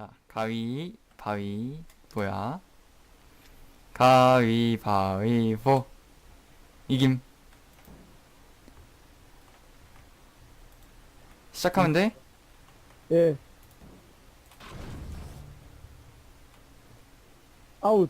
자, 가위, 바위, 뭐야? 가위, 바위, 보. 이김. 시작하면 돼? 예. 아웃.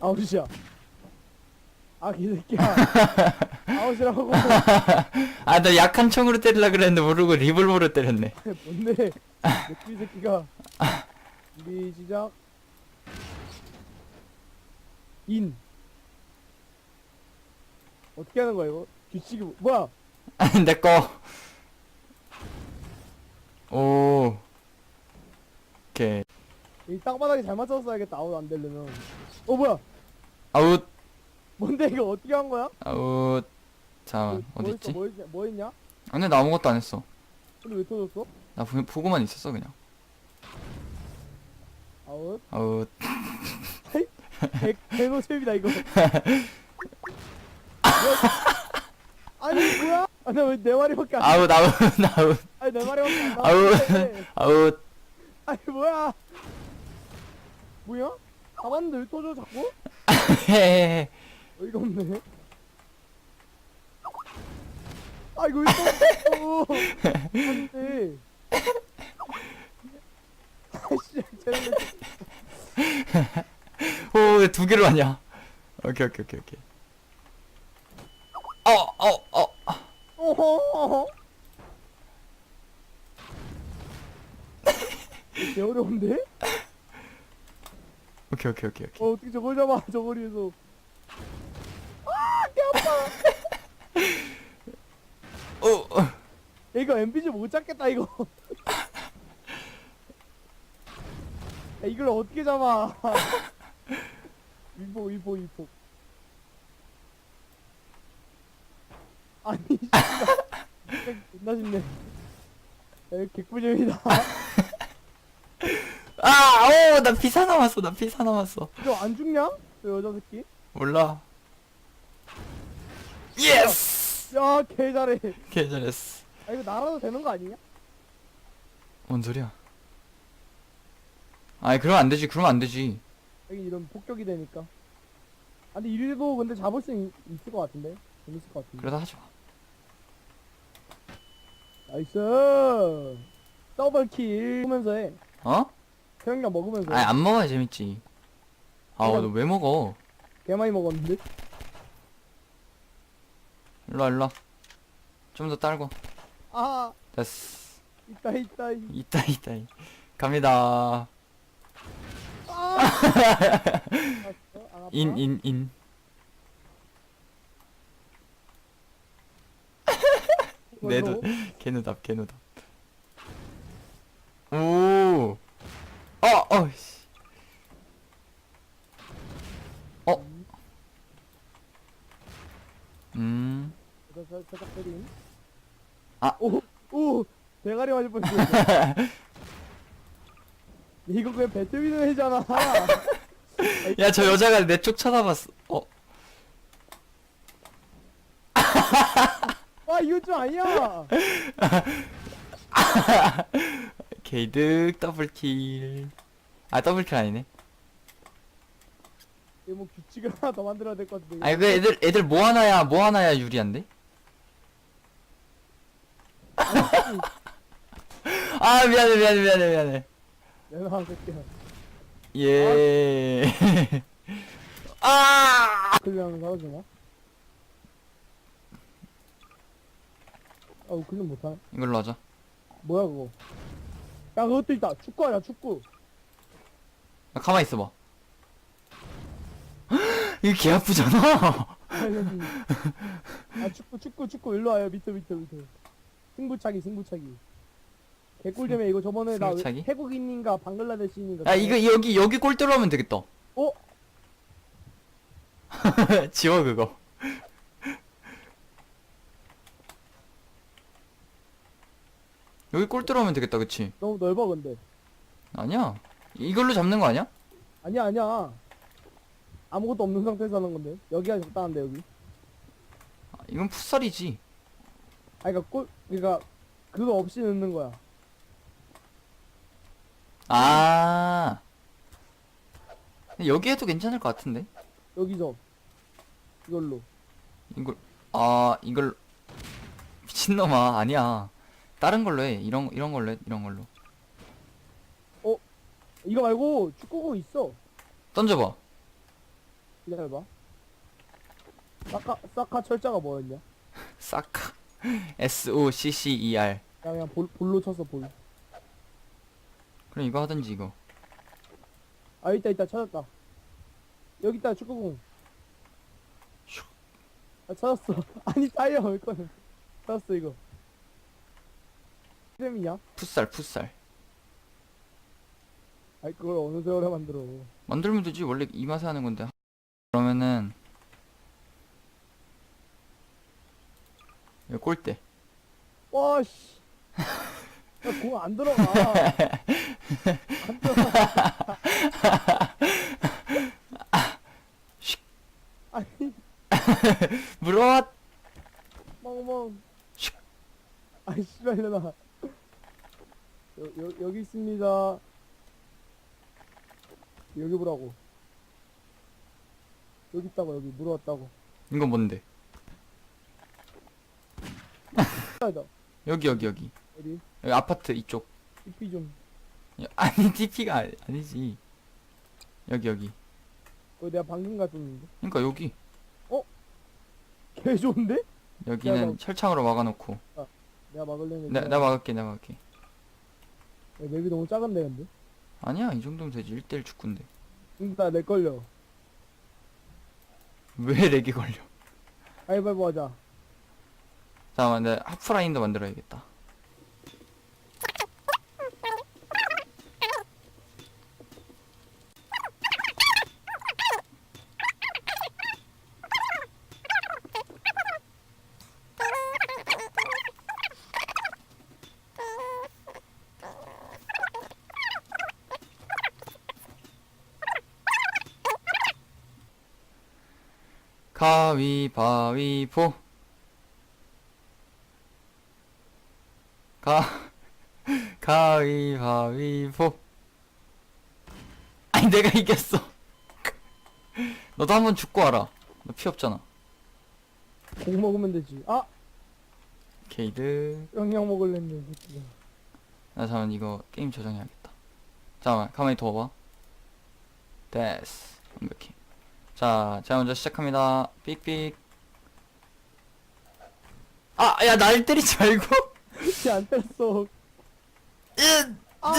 아웃이야. 아, 개새끼야. 아웃이라고. 아, 나 약한 총으로 때리려 그랬는데 모르고 리볼버로 때렸네. 뭔데? 이 새끼가. 준비, 시작. 인. 어떻게 하는 거야, 이거? 규칙이, 뭐- 뭐야? 내 거. 오. 오케이. 이 땅바닥에 잘 맞춰서 써야겠다, 아웃 안 되려면. 어, 뭐야? 아웃, 뭔데, 이거 어떻게 한 거야? 아웃. 잠깐, 뭐 어디? 있지? 뭐, 있, 뭐 있냐? 아, 근데 나 아무것도 안 했어. 근데 왜 터졌어? 나 보, 보고만 있었어, 그냥. 아웃. 아웃. 개, 개노잼이다 이거. 뭐야? 아니 뭐야? 아, 나왜내 말이밖에 안 아웃, 아웃, 아웃, 아니 내 말이밖에 안 아웃. 나왔는데. 아웃. 아니 뭐야? 뭐야? 가봤는데 왜 터져 자꾸? 헤헤헤. 어이가 없네. 아 이거 왜 터져? 안돼. 아씨 쟤는 오, 왜두 개로 하냐? 오케이, 오케이, 오케이, 오케이. 어, 어, 어. 어허. 개 어려운데? 오케이, 오케이, 오케이, 오케이. 어 어떻게 저걸 잡아 저 거리에서 아개 어. 야, 이거 MPG 못 잡겠다 이거 야, 이걸 어떻게 잡아 위포 위포 위포 아니 진짜 존나 쉽네 야, 개꿀잼이다 아, 오, 나 피사 남았어, 나 피사 남았어. 저안 죽냐? 저 여자 새끼 몰라. 예스! 야 개 잘해 개 잘했어. 아 이거 날아도 되는 거 아니냐? 뭔 소리야? 아니, 그러면 안 되지, 그러면 안 되지. 여기 이런 폭격이 되니까. 아, 근데 이래도 근데 잡을 수 있, 있을 것 같은데? 재밌을 것 같은데? 그러다 하지 마. 나이스! 더블킬! 먹으면서 해. 어? 태양량 먹으면서 아니, 해. 안 먹어야 재밌지. 아, 너 왜 먹어? 개 많이 먹었는데? 일로와, 일로와. 좀 더 딸고. 아! 됐어. 있다, 있다, 이- 이따, 이따. 갑니다. 아! 알았어? 안 아파? 인, 인, 인. 이걸로? 내도 개누답 개누답 오 어, 어, 씨. 어? 음, 살짝, 살짝, 때림. 아. 오! 오! 대가리 맞을 뻔했어. 이거 그냥 배트민을 해잖아. 야, 저 여자가 내 쪽 쳐다봤어. 어, 아, 이거 좀 아니야! 게이득 더블킬. 아, 더블킬 아니네. 이거 뭐 규칙을 하나 더 만들어야 될 것 같은데. 아니, 그 애들, 애들 뭐 하나야, 뭐 하나야 유리한데? 아, 미안해, 미안해, 미안해, 미안해. 내가 새끼야. 예. 아! 클리어하면 사라지나? 아우 클리어 못하네 이걸로 하자. 뭐야 그거 야 그것도 있다 축구 아니야 축구 야, 가만히 있어봐. 이거 개 아프잖아. 아 축구 축구 축구 일로 와요 밑에 밑에 밑에 승부차기 승부차기 개꿀잼에 이거 저번에 나 승부차기? 태국인인가 방글라데시인인가 야, 이거, 여기, 여기 골 들어오면 되겠다. 어? 지워, 그거. 여기 골 들어오면 되겠다, 그치? 너무 넓어 근데 아니야. 이걸로 잡는 거 아니야? 아니야 아니야 아무것도 없는 상태에서 하는 건데 여기가 적당한데 여기 아, 이건 풋살이지. 아 그니까 골 그니까 그거 없이 넣는 거야 아. 근데 여기 해도 괜찮을 것 같은데? 여기서 이걸로 이걸, 아, 이걸, 미친놈아, 아니야. 다른 걸로 해. 이런, 이런 걸로 해, 이런 걸로. 이거 말고 축구공 있어 던져봐. 기다려봐 사카 사카 철자가 뭐였냐 사카. S-O-C-C-E-R. 그냥 그냥 볼, 볼로 쳤어 볼 그럼 이거 하든지, 이거. 아 있다 있다 찾았다 여기 있다 축구공 슉. 아 찾았어 아니 타이어 이거는 찾았어 이거 이름이냐? 풋살, 풋살. 아이 그걸 어느 세월에 만들어 만들면 되지. 원래 이 맛에 하는 건데. 그러면은, 이거 골대. 와씨. 공안 들어가. 안 들어가. 아니. 물어! 멍멍. 슉. 아이 씨발 일어나 여, 여, 여기 있습니다. 여기 보라고. 여기 있다고 여기. 물어왔다고. 이건 뭔데? 아니다 여기, 여기, 여기. 어디 여기 아파트 이쪽. TP 좀 야, 아니, TP가 아니, 아니지. 여기, 여기. 그거 내가 방금 갔었는데 그니까 여기. 개 좋은데? 여기는 야, 너- 철창으로 막아놓고. 내가 막으려면 나, 나 막을게, 나 막을게. 야, 맵이 너무 작은데 근데 아니야, 이 정도면 되지. 1대1 축구인데. 진짜 내 걸려 왜 렉이 걸려? 가위바위보 하자 잠깐만, 내가 하프라인도 만들어야겠다. 가위바위보. 가, 가위바위보. 아니, 내가 이겼어. 너도 한번 죽고 와라. 너 피 없잖아. 공 먹으면 되지 아! 게이드. 영양 먹을랬네 새끼가. 나 잠깐 이거 게임 저장해야겠다. 잠깐만, 가만히 둬봐. 됐어. 완벽해. 자, 제가 먼저 시작합니다. 삑삑. 아, 야, 날 때리지 말고. 쟤안 때렸어 아!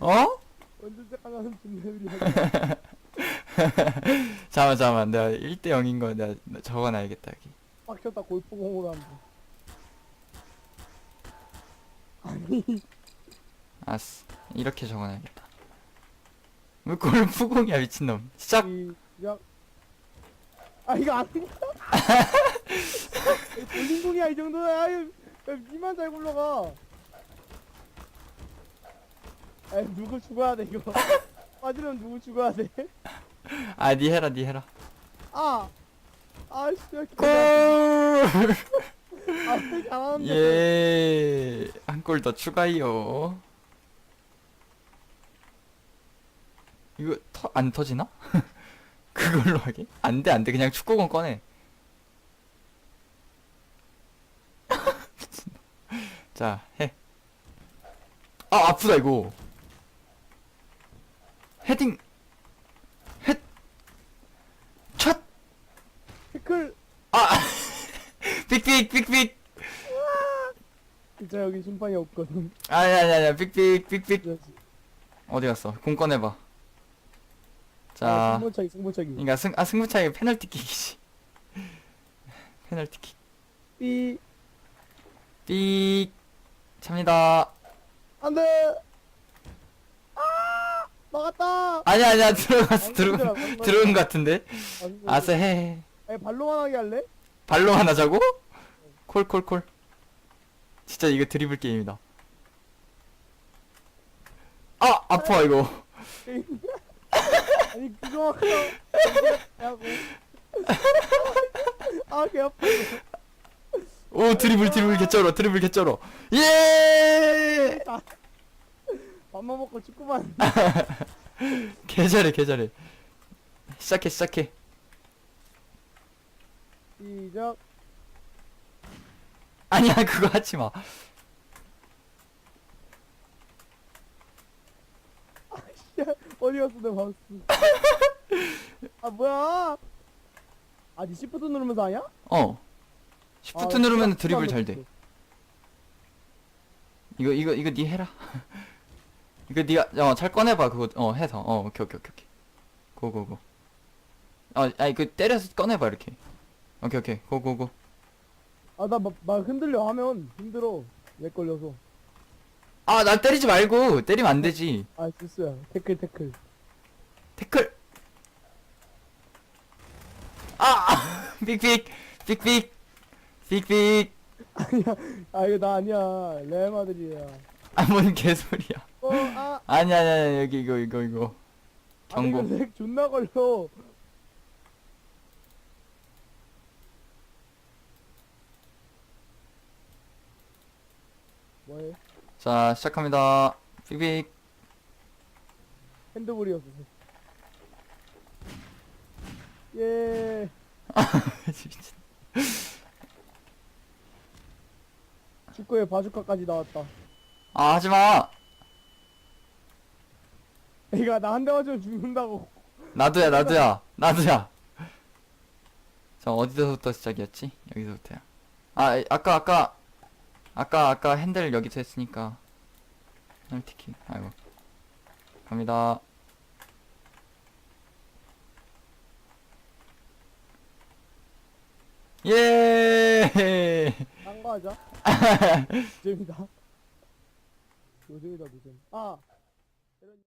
어? 완전 준비물이야 잠깐만, 잠깐만. 내가 1대 0인 거 내가 적어놔야겠다, 여기. 빡쳤다 골프공으로 한다 아니 알았어. 이렇게 적어놔야겠다. 왜 골프공이야, 미친놈. 시작! 시작 아 이거 안 된다 볼링공이야 이 정도야 아유 야, 니만 잘 굴러가 아 누구 죽어야 돼 이거 빠지면 누구 죽어야 돼? 아, 니 해라, 니 해라. 아! 아, 씨, 야, 골! 아, 잘하는데. 예, 한 골 더 추가요. 이거 터, 안 터지나? 그걸로 하게? 안 돼, 안 돼. 그냥 축구공 꺼내. 자, 해. 아, 아프다, 이거. 헤딩. 헷. 첫. 태클! 아. 삑삑, 삑삑. 진짜 여기 심판이 없거든. 아니, 아니, 아니, 삑삑. 그래서 어디 갔어? 공 꺼내봐. 아, 자, 승부차기, 승부차기. 그러니까 승, 아, 승부차기 페널티킥이지. 페널티킥. 삐, 삑. 찹니다. 안 돼! 아! 막았다! 아니야, 아니야, 들어갔어, 안 들어온, 들어온 것. 같은데? 안 돼. 아싸, 해. 아니, 발로만 하게 할래? 발로만 하자고? 콜, 콜, 콜. 진짜 이거 드리블 게임이다. 아, 아파, 이거. 하고. 아개 아파 오 드리블 드리블 개쩔어 드리블 개쩔어. 예! 밥만 먹고 축구만. 개잘해 개잘해. 시작해 시작해. 시작. 아니야 그거 하지마 어디 갔어 내 마우스 아 뭐야? 아니 시프트 누르면서 하냐? 어. 시프트 아, 누르면 드리블 잘돼. 눌렀어. 이거 이거 이거 니 해라. 이거 니가 어잘 꺼내봐 그거. 어 해서. 어 오케이 오케이 오케이 오케이. 고고고. 어 아니 그 때려서 꺼내봐 이렇게. 오케이 오케이. 고고고. 아나 막, 막 흔들려 하면. 힘들어. 렉 걸려서 아 나 때리지 말고. 때리면 안 되지. 아 실수야 태클 태클. 태클. 아 빅빅. 빅빅. 빅빅. 아니야. 아 이거 나 아니야. 레알 마드리야. 아 뭔 개소리야. 어아. 아니 아니 아니 여기 이거 이거 이거. 아니 이거 경고 렉 존나 걸려. 뭐해 자 시작합니다. 빅빅. 핸드볼이었어 예 미친. 축구에 바주카까지 나왔다. 아 하지 마! 애가 나 한 대 맞으면 죽는다고. 나도야 나도야. 나도야. 자 어디서부터 시작이었지? 여기서부터야. 아 에, 아까 아까 아까 아까 핸들 여기서 했으니까. 널티킥 아이고. 갑니다. 예! 딴거 하자. 노잼이다. 노잼이다 노잼 아